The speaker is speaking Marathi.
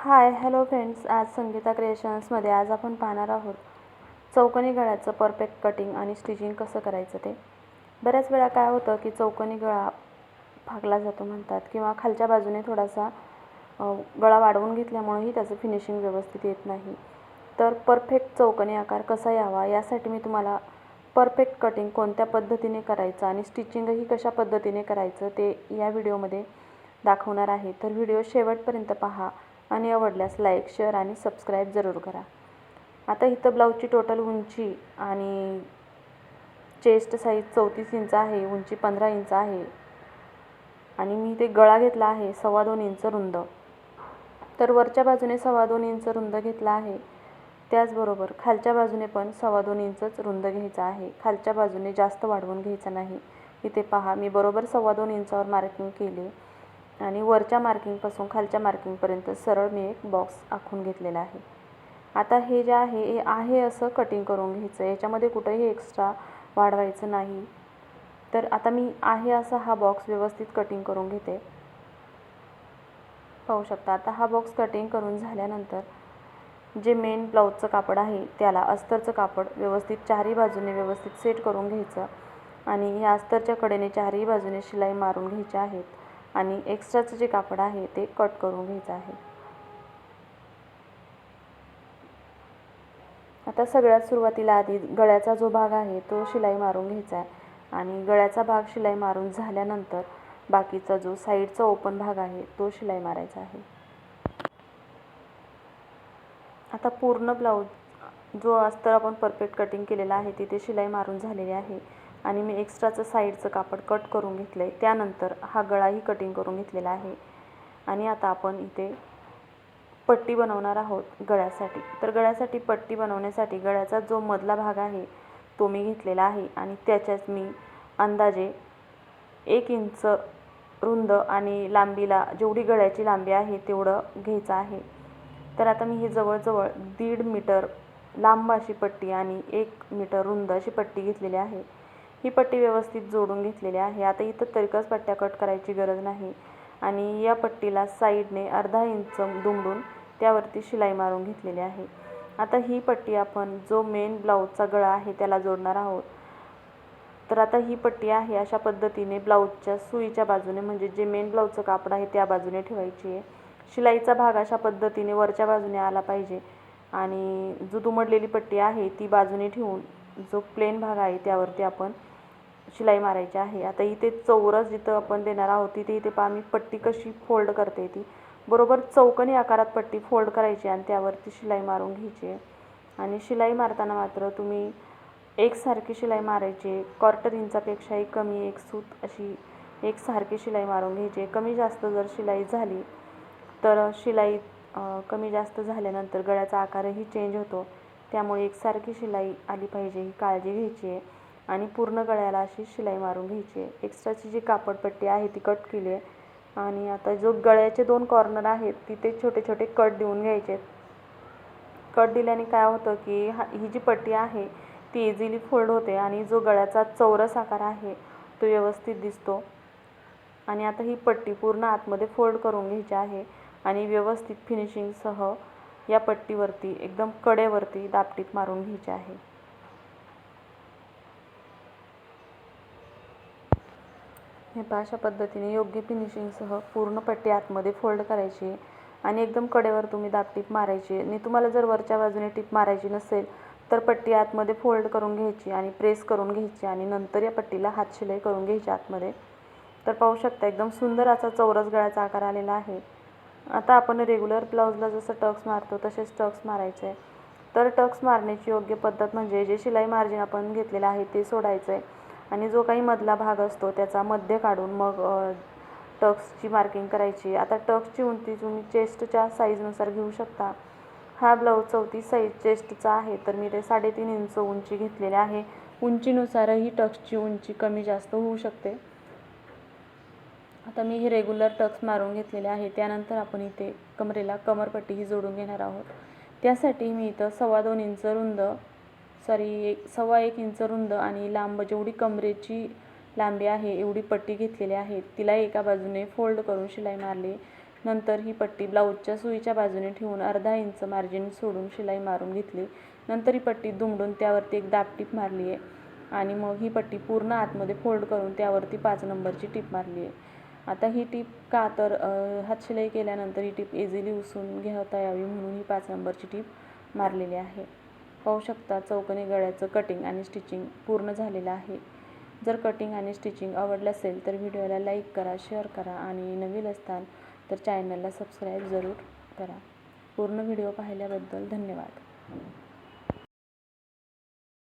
Hi hello friends. आज संगीता क्रिएशन्समध्ये आज आपण पाहणार आहोत चौकोनी गळ्याचं परफेक्ट कटिंग आणि स्टिचिंग कसं करायचं ते. बऱ्याच वेळा काय होतं की चौकोनी गळा फागला जातो म्हणतात किंवा खालच्या बाजूने थोडासा गळा वाढवून घेतल्यामुळेही त्याचं फिनिशिंग व्यवस्थित येत नाही. तर परफेक्ट चौकोनी आकार कसा यावा यासाठी मी तुम्हाला परफेक्ट कटिंग कोणत्या पद्धतीने करायचं आणि स्टिचिंगही कशा पद्धतीने करायचं ते या व्हिडिओमध्ये दाखवणार आहे. तर व्हिडिओ शेवटपर्यंत पहा. आणि आवडल्यास लाईक शेअर आणि सबस्क्राईब जरूर करा. आता इथं ब्लाऊजची टोटल उंची आणि चेस्ट साईज चौतीस इंच आहे उंची पंधरा इंच आहे. आणि मी ते गळा घेतला आहे सव्वा दोन इंच रुंद. तर वरच्या बाजूने सव्वा दोन इंच रुंद घेतला आहे. त्याचबरोबर खालच्या बाजूने पण सव्वा दोन इंचच रुंद घ्यायचा आहे. खालच्या बाजूने जास्त वाढवून घ्यायचा नाही. इथे पहा मी बरोबर सव्वा दोन इंचावर मार्किंग केली. आणि वरच्या मार्किंगपासून खालच्या मार्किंगपर्यंत सरळ मी एक बॉक्स आखून घेतलेला आहे. आता हे जे आहे हे आहे असं कटिंग करून घ्यायचं. याच्यामध्ये कुठंही एक्स्ट्रा वाढवायचं नाही. तर आता मी आहे असा हा बॉक्स व्यवस्थित कटिंग करून घेते. पाहू शकता आता हा बॉक्स कटिंग करून झाल्यानंतर जे मेन ब्लाऊजचं कापड आहे त्याला अस्तरचं कापड व्यवस्थित चारही बाजूने व्यवस्थित सेट करून घ्यायचं. आणि या अस्तरच्या कडेने चारही बाजूने शिलाई मारून घ्यायच्या आहेत. आणि एक्स्ट्राचं जे कापड आहे ते कट करून घ्यायचं आहे. आता सगळ्यात सुरुवातीला आधी गळ्याचा जो भाग आहे तो शिलाई मारून घ्यायचा आहे. आणि गळ्याचा भाग शिलाई मारून झाल्यानंतर बाकीचा जो साईडचा ओपन भाग आहे तो शिलाई मारायचा आहे. आता पूर्ण ब्लाऊज जो अस्तर आपण परफेक्ट कटिंग केलेला आहे तिथे शिलाई मारून झालेली आहे. आणि मी एक्स्ट्राचं साईडचं कापड कट करून घेतलं आहे त्यानंतर हा गळाही कटिंग करून घेतलेला आहे. आणि आता आपण इथे पट्टी बनवणार आहोत गळ्यासाठी. तर गळ्यासाठी पट्टी बनवण्यासाठी गळ्याचा जो मधला भाग आहे तो मी घेतलेला आहे. आणि त्याच्यात मी अंदाजे एक इंच रुंद आणि लांबीला जेवढी गळ्याची लांबी आहे तेवढं घ्यायचं आहे. तर आता मी ही जवळजवळ दीड मीटर लांब अशी पट्टी आणि एक मीटर रुंद अशी पट्टी घेतलेली आहे. ही पट्टी व्यवस्थित जोडून घेतलेली आहे. आता इथं तरीकच पट्ट्या कट करायची गरज नाही. आणि या पट्टीला साईडने अर्धा इंच दुमडून त्यावरती शिलाई मारून घेतलेली आहे. आता ही पट्टी आपण जो मेन ब्लाऊजचा गळा आहे त्याला जोडणार आहोत. तर आता ही पट्टी आहे अशा पद्धतीने ब्लाऊजच्या सुईच्या बाजूने म्हणजे जे मेन ब्लाऊजचं कापड आहे त्या बाजूने ठेवायची आहे. शिलाईचा भाग अशा पद्धतीने वरच्या बाजूने आला पाहिजे. आणि जो दुमडलेली पट्टी आहे ती बाजूने ठेवून जो प्लेन भाग आहे त्यावरती आपण शिलाई मारायची आहे. आता इथे चौरस जिथं आपण देणार आहोत तिथे इथे पहा मी पट्टी कशी फोल्ड करते ती. बरोबर चौकनी आकारात पट्टी फोल्ड करायची आणि त्यावरती शिलाई मारून घ्यायची आहे. आणि शिलाई मारताना मात्र तुम्ही एकसारखी शिलाई मारायची क्वार्टर इंचापेक्षाही कमी एक सूत अशी एकसारखी शिलाई मारून घ्यायची कमी जास्त जर शिलाई झाली तर शिलाई कमी जास्त झाल्यानंतर गळ्याचा आकारही चेंज होतो. त्यामुळे एकसारखी शिलाई आली पाहिजे ही काळजी घ्यायची आहे. आणि पूर्ण गळ्याला अशी शिलाई मारून घ्यायची. आहे एक्स्ट्राची जी कापडपट्टी आहे ती कट केली आहे. आणि आता जो गळ्याचे दोन कॉर्नर आहेत तिथे छोटे छोटे कट देऊन घ्यायचे. कट दिल्याने काय होतं की हा ही जी पट्टी आहे ती इझिली फोल्ड होते आणि जो गळ्याचा चौरस आकार आहे तो व्यवस्थित दिसतो. आणि आता ही पट्टी पूर्ण आतमध्ये फोल्ड करून घ्यायची आहे आणि व्यवस्थित फिनिशिंगसह या पट्टीवरती एकदम कडेवरती दापटीत मारून घ्यायची आहे. हे पहा अशा पद्धतीने योग्य फिनिशिंगसह पूर्ण पट्टी आतमध्ये फोल्ड करायची आहे आणि एकदम कडेवर तुम्ही दाबटीप मारायची. आहे आणि तुम्हाला जर वरच्या बाजूने टीप मारायची नसेल तर पट्टी आतमध्ये फोल्ड करून घ्यायची आणि प्रेस करून घ्यायची आणि नंतर या पट्टीला हात शिलाई करून घ्यायची आतमध्ये. तर पाहू शकता एकदम सुंदर असा चौरस गळ्याचा आकार आलेला आहे. आता आपण रेग्युलर ब्लाऊजला जसं टक्स मारतो तसेच टक्स मारायचे आहे तर टक्स मारण्याची योग्य पद्धत म्हणजे जे शिलाई मार्जिन आपण घेतलेलं आहे ते सोडायचं आहे आणि जो काही मधला भाग असतो त्याचा मध्य काढून मग टक्सची मार्किंग करायची. आता टक्सची उंची तुम्ही चेस्टच्या साईजनुसार घेऊ शकता. हा ब्लाऊज चौतीस साईज चेस्टचा आहे तर मी ते साडेतीन इंच उंची घेतलेली आहे. उंचीनुसारही टक्सची उंची कमी जास्त होऊ शकते. आता मी हे रेग्युलर टक्स मारून घेतलेले आहे. त्यानंतर आपण इथे कमरेला कमरपट्टी ही जोडून घेणार आहोत. त्यासाठी मी इथं सव्वा दोन इंच रुंद सॉरी एक सव्वा एक इंच रुंद आणि लांब जेवढी कमरेची लांबी आहे एवढी पट्टी घेतलेली आहे. तिला एका बाजूने फोल्ड करून शिलाई मारली. नंतर ही पट्टी ब्लाऊजच्या सुईच्या बाजूने ठेवून अर्धा इंच मार्जिन सोडून शिलाई मारून घेतली. नंतर ही पट्टी दुमडून त्यावरती एक दाब टीप मारली आहे आणि मग ही पट्टी पूर्ण आतमध्ये फोल्ड करून त्यावरती पाच नंबरची टीप मारली आहे. आता ही टीप का तर हात हातशिलाई केल्यानंतर ही टीप इझिली उसून घेता यावी म्हणून ही पाच नंबरची टीप मारलेली आहे. पाहू शकता चौकनी गळ्याचं कटिंग आणि स्टिचिंग पूर्ण झालेलं आहे. जर कटिंग आणि स्टिचिंग आवडलं असेल तर व्हिडिओला लाईक करा शेअर करा आणि नवीन असताल तर चॅनलला सबस्क्राईब जरूर करा. पूर्ण व्हिडिओ पाहिल्याबद्दल धन्यवाद.